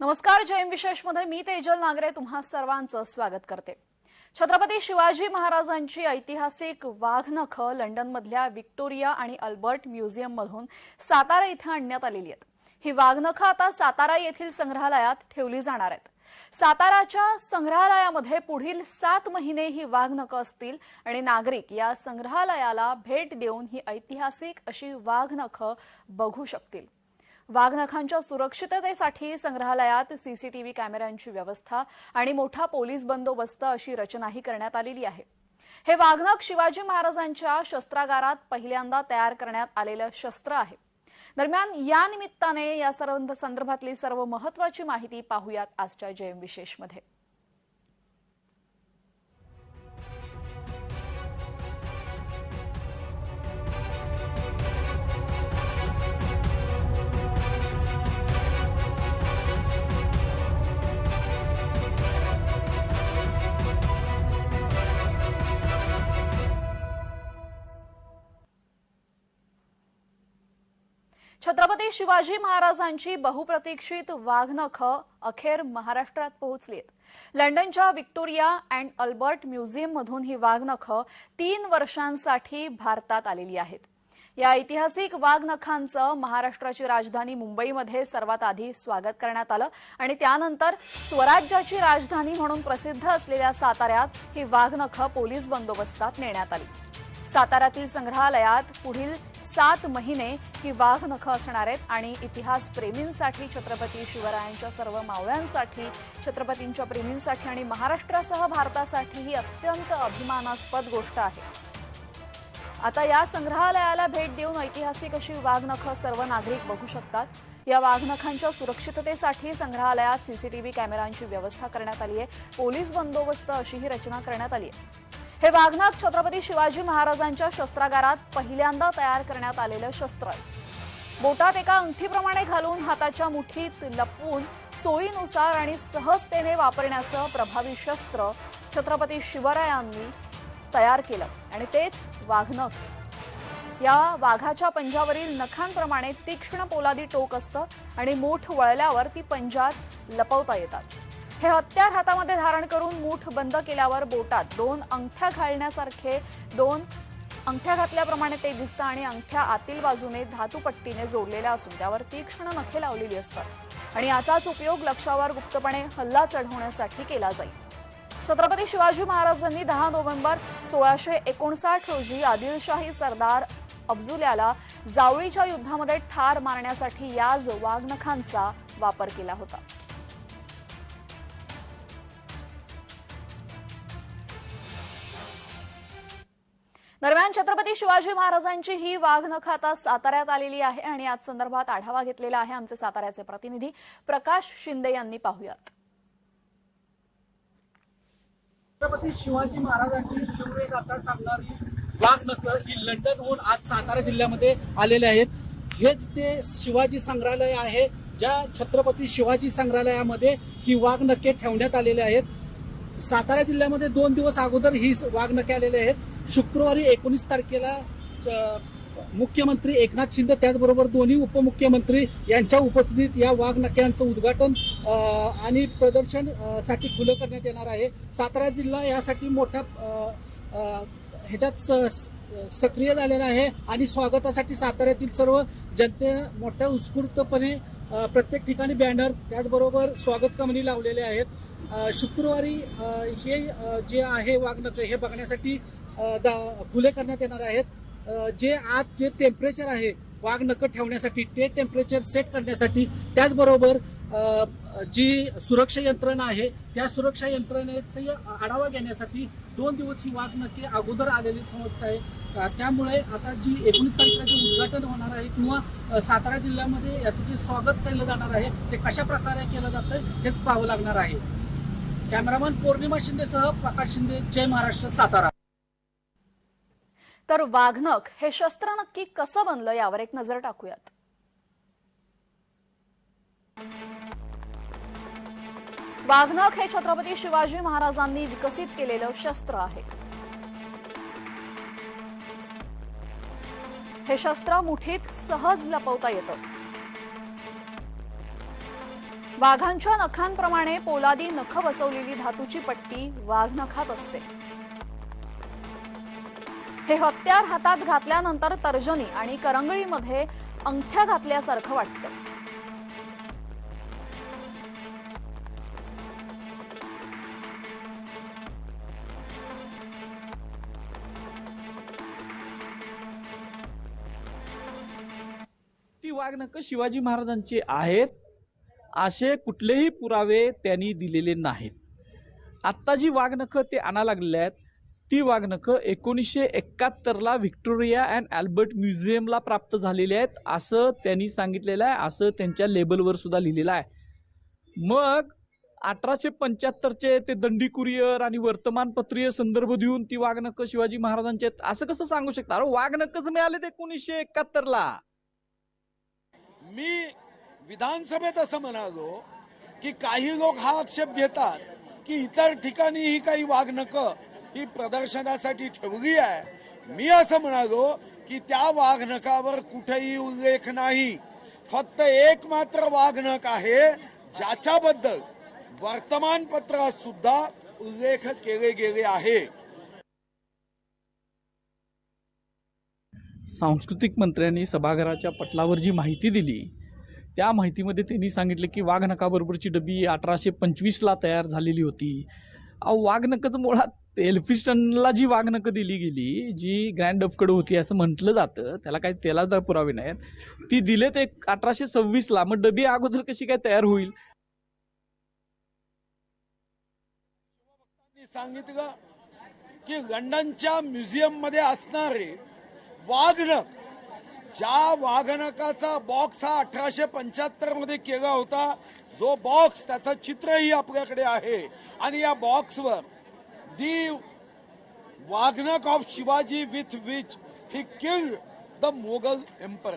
नमस्कार जैन विशेषमध्ये मी तेजल नागरे तुम्हा सर्वांचं स्वागत करते. छत्रपती शिवाजी महाराजांची ऐतिहासिक वाघनख लंडनमधल्या विक्टोरिया आणि अल्बर्ट म्युझियममधून सातारा इथं आणण्यात आलेली आहेत. ही वाघनखं आता सातारा येथील संग्रहालयात ठेवली जाणार आहेत. साताराच्या संग्रहालयामध्ये पुढील सात महिने ही वाघनखं असतील आणि नागरिक या संग्रहालयाला भेट देऊन ही ऐतिहासिक अशी वाघनखं बघू शकतील. वाघनखांच्या सुरक्षिततेसाठी संग्रहालयात सीसीटीव्ही कॅमेऱ्यांची व्यवस्था आणि मोठा पोलीस बंदोबस्त अशी रचनाही करण्यात आलेली आहे. हे वाघनख शिवाजी महाराजांच्या शस्त्रागारात पहिल्यांदा तयार करण्यात आलेलं शस्त्र आहे. दरम्यान या निमित्ताने या सर्व संदर्भातली सर्व महत्वाची माहिती पाहूयात आजच्या जयम विशेषमध्ये. शिवाजी महाराजांची बहुप्रतीक्षित वाघनख अखेर महाराष्ट्रात पोहोचली आहेत लंडनच्या विक्टोरिया अँड अल्बर्ट म्युझियम मधून ही वाघनख तीन वर्षांसाठी भारतात आलेली आहेत. या ऐतिहासिक वाघनखांचं महाराष्ट्राची राजधानी मुंबईमध्ये सर्वात आधी स्वागत करण्यात आलं आणि त्यानंतर स्वराज्याची राजधानी म्हणून प्रसिद्ध असलेल्या साताऱ्यात ही वाघनख पोलीस बंदोबस्तात नेण्यात आली. साताऱ्यातील संग्रहालयात पुढील सात महिने ही वाघ नखं असणार आहेत आणि इतिहास प्रेमींसाठी छत्रपती शिवरायांच्या सर्व मावळ्यांसाठी छत्रपतींच्या प्रेमींसाठी आणि महाराष्ट्रासह भारतासाठी ही अत्यंत अभिमानास्पद गोष्ट आहे. आता या संग्रहालयाला भेट देऊन ऐतिहासिक अशी वाघनखं सर्व नागरिक बघू शकतात. या वाघनखांच्या सुरक्षिततेसाठी संग्रहालयात सीसीटीव्ही कॅमेऱ्यांची व्यवस्था करण्यात आली आहे. पोलीस बंदोबस्त अशीही रचना करण्यात आली आहे. हे वाघनाथ छत्रपती शिवाजी महाराजांच्या शस्त्रागारात पहिल्यांदा तयार करण्यात आलेलं शस्त्र आहे. बोटात एका अंगठीप्रमाणे घालून हाताच्या मुठीत लपवून सोयीनुसार आणि सहजतेने वापरण्याचं प्रभावी शस्त्र छत्रपती शिवरायांनी तयार केलं आणि तेच वाघनख. या वाघाच्या पंजावरील नखांप्रमाणे तीक्ष्ण पोलादी टोक असतं आणि मूठ वळल्यावर ती पंजात लपवता येतात. हे हत्यार हातामध्ये धारण करून मूठ बंद केल्यावर बोटात दोन अंगठ्या घालण्यासारखे दोन अंगठ्या घातल्याप्रमाणे ते दिसतं आणि अंगठ्या आतील बाजूने धातूपट्टीने जोडलेल्या असून त्यावर तीक्ष्ण नखे लावलेली असतात. आणि याचाच उपयोग लक्षावर गुप्तपणे हल्ला चढवण्यासाठी केला जाईल. छत्रपती शिवाजी महाराजांनी दहा नोव्हेंबर सोळाशे एकोणसाठ रोजी आदिलशाही सरदार अफजुल्याला जावळीच्या युद्धामध्ये ठार मारण्यासाठी याच वाघनखांचा वापर केला होता. दरम्यान छत्रपती शिवाजी महाराजांची ही वाघनख आता साताऱ्यात आलेली आहे आणि याच संदर्भात आढावा घेतलेला आहे आमचे साताऱ्याचे प्रतिनिधी प्रकाश शिंदे यांनी पाहुयात. छत्रपती शिवाजी महाराजांची शिवरेगाथा गाथा सांगणारी वाघनख ही लंडनहून आज सातारा जिल्ह्यामध्ये आलेले आहेत. हेच ते शिवाजी संग्रहालय आहे. ज्या छत्रपती शिवाजी संग्रहालयामध्ये ही वाघनखे ठेवण्यात आलेले आहेत. सातारा जिल्ह्यामध्ये दोन दिवस अगोदर ही वाघनखे आलेले आहेत. शुक्रवारी एकोणीस तारखेला च- मुख्यमंत्री एकनाथ शिंदे त्याचबरोबर दोन्ही उपमुख्यमंत्री यांच्या उपस्थितीत या वाघनख्यांचं उद्घाटन आणि प्रदर्शनसाठी खुलं करण्यात येणार आहे. सातारा जिल्हा यासाठी मोठ्या ह्याच्यात स- सक्रिय झालेला आहे आणि स्वागतासाठी साताऱ्यातील सर्व जनते मोठ्या उत्स्फूर्तपणे प्रत्येक ठिकाणी बॅनर त्याचबरोबर स्वागत कमनी लावलेले आहेत. शुक्रवारी हे जे आहे वाघनख हे बघण्यासाठी खुले करण्यात येणार आहेत. जे आज जे टेम्परेचर आहे वाघ नकट ठेवण्यासाठी ते टेम्परेचर सेट करण्यासाठी त्याचबरोबर जी सुरक्षा यंत्रणा आहे त्या सुरक्षा यंत्रणेचा आढावा घेण्यासाठी दोन दिवस ही वाघ नक्की अगोदर आलेली समजत आहे. त्यामुळे आता जी एकोणीस तारखेला जे उद्घाटन होणार आहे किंवा सातारा जिल्ह्यामध्ये याचं जे स्वागत केलं जाणार आहे ते कशा प्रकारे केलं जातं हेच पाहावं लागणार आहे. कॅमेरामन पौर्णिमा शिंदेसह प्रकाश शिंदे जय महाराष्ट्र सातारा. तर वाघनख हे शस्त्र नक्की कसं बनलं यावर एक नजर टाकूयात. वाघनक हे छत्रपती शिवाजी महाराजांनी विकसित केलेलं शस्त्र आहे. हे शस्त्र मुठीत सहज लपवता येतं. वाघांच्या नखांप्रमाणे पोलादी नख बसवलेली धातूची पट्टी वाघनखात असते. हे हत्यार हातात घातल्यानंतर तर्जनी आणि करंगळीमध्ये अंगठ्या घातल्यासारखं वाटतं. ती वाघनख शिवाजी महाराजांची आहेत. असे कुठलेही पुरावे त्यांनी दिलेले नाहीत. आत्ता जी वाघनख ते आणा लागलेले आहेत ती वाघनखं एकोणीसशे एकाहत्तरला व्हिक्टोरिया अँड अल्बर्ट म्युझियमला प्राप्त झालेली आहेत असं त्यांनी सांगितलेलं आहे असं त्यांच्या लेबलवर सुद्धा लिहिलेलं आहे. मग अठराशे पंच्याहत्तरचे ते दंडी कुरिअर आणि वर्तमानपत्रीय संदर्भ देऊन ती वाघनखं शिवाजी महाराजांचे आहेत असं कसं सांगू शकता? अरे वाघनखच मिळाले ते एकोणीसशे एकाहत्तरला मी विधानसभेत असं म्हणालो की काही लोक हा आक्षेप घेतात की इतर ठिकाणी ही काही वाघनखं ही प्रदर्शनासाठी ठेवली आहे. मी असं म्हणालो की त्या वाघनकावर कुठेही उल्लेख नाही. फक्त एक मात्र वाघनक आहे ज्याच्याबद्दल वर्तमानपत्रात सुद्धा उल्लेख केले गेले आहे. सांस्कृतिक मंत्र्यांनी सभागृहाच्या पटलावर जी माहिती दिली त्या माहितीमध्ये त्यांनी सांगितलं की वाघनकाबरोबरची डबी अठराशे पंचवीसला तयार झालेली होती. अहो वाघनकच मुळात एल्फिस्टनला जी वागणकं दिली गेली जी ग्रँड डफकडे होती असं म्हटलं जातं त्याला काही त्याला तर पुरावे नाहीत ती दिलेत एक अठराशे सव्वीसला मग डबी अगोदर कशी काय तयार होईल? मी सांगितलं की लंडनच्या म्युझियममध्ये असणारे वाघनक ज्या वाघनकाचा बॉक्स हा अठराशे पंच्याहत्तरमध्ये केला होता जो बॉक्स त्याचं चित्रही आपल्याकडे आहे. आणि या बॉक्सवर the waghnakh of Shivaji with which he killed the Mughal emperor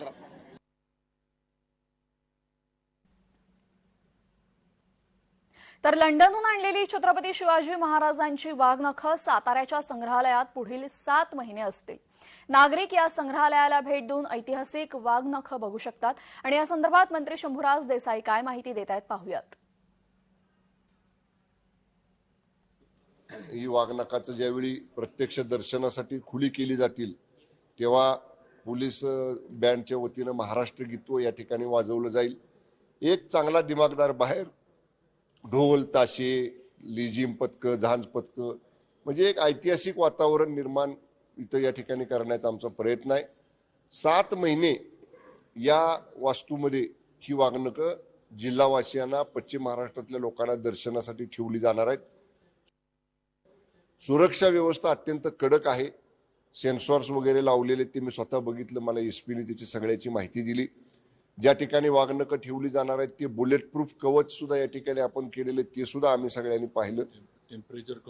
तर लंडनहून आणलेली छत्रपती शिवाजी महाराजांची वाघनख साताऱ्याच्या संग्रहालयात पुढील सात महिने असतील. नागरिक या संग्रहालयाला भेट देऊन ऐतिहासिक वाघनख बघू शकतात. आणि या संदर्भात मंत्री शंभूराज देसाई काय माहिती देत आहेत पाहूयात. ही वाघनाकाचं ज्यावेळी प्रत्यक्ष दर्शनासाठी खुली केली जातील तेव्हा पोलीस बँडच्या वतीनं महाराष्ट्र गीतो या ठिकाणी वाजवलं जाईल. एक चांगला दिमागदार बाहेर ढोल ताशे लिजिम पथकं झांज पथकं म्हणजे एक ऐतिहासिक वातावरण निर्माण इथं या ठिकाणी करण्याचा आमचा प्रयत्न आहे. सात महिने या वास्तूमध्ये ही वागणकं जिल्हावासियांना पश्चिम महाराष्ट्रातल्या लोकांना दर्शनासाठी ठेवली जाणार आहेत. सुरक्षा व्यवस्था अत्यंत कडक आहे. सेन्सॉर्स वगैरे लावलेले ते मी स्वतः बघितलं. मला एस पीने त्याची सगळ्याची माहिती दिली. ज्या ठिकाणी वाघनकं ठेवली जाणार आहेत ते बुलेट प्रूफ कवच सुद्धा या ठिकाणी आपण केलेले ते सुद्धा आम्ही सगळ्यांनी पाहिलं.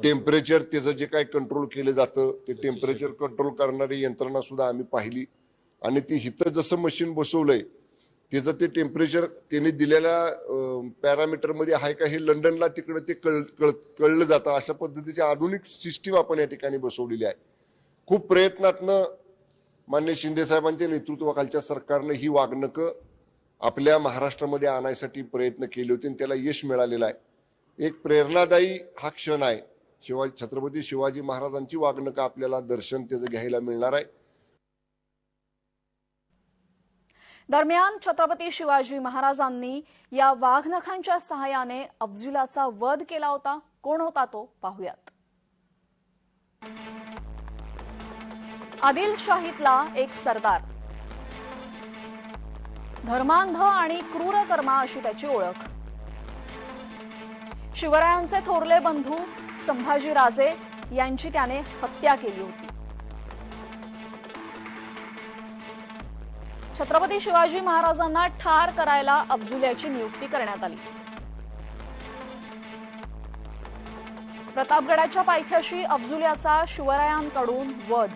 टेम्परेचर त्याचं जे काय कंट्रोल केलं जातं ते टेम्परेचर कंट्रोल करणारी यंत्रणा सुद्धा आम्ही पाहिली. आणि ते हिथं जसं मशीन बसवलंय त्याचं ते टेम्परेचर त्यांनी दिलेल्या पॅरामीटरमध्ये आहे का हे लंडनला तिकडं ते कळ कळ कळलं जातं. अशा पद्धतीची आधुनिक सिस्टीम आपण या ठिकाणी बसवलेली आहे. खूप प्रयत्नातनं मान्य शिंदे साहेबांच्या नेतृत्वाखालच्या सरकारनं ही वागणकं आपल्या महाराष्ट्रामध्ये आणायसाठी प्रयत्न केले होते आणि त्याला यश मिळालेलं आहे. एक प्रेरणादायी हा क्षण आहे. शिवाजी छत्रपती शिवाजी महाराजांची वागणकं आपल्याला दर्शन त्याचं घ्यायला मिळणार आहे. दरम्यान छत्रपती शिवाजी महाराजांनी या वाघनखांच्या सहाय्याने अफजुलाचा वध केला होता. कोण होता तो? पाहूयात. आदिलशाहीतला एक सरदार. धर्मांध आणि क्रूर कर्मा अशी त्याची ओळख. शिवरायांचे थोरले बंधू संभाजीराजे यांची त्याने हत्या केली होती. छत्रपती शिवाजी महाराजांना ठार करायला अफजुल्याची नियुक्ती करण्यात आली. प्रतापगडाच्या पायथ्याशी अफजुल्याचा शिवरायांकडून वध.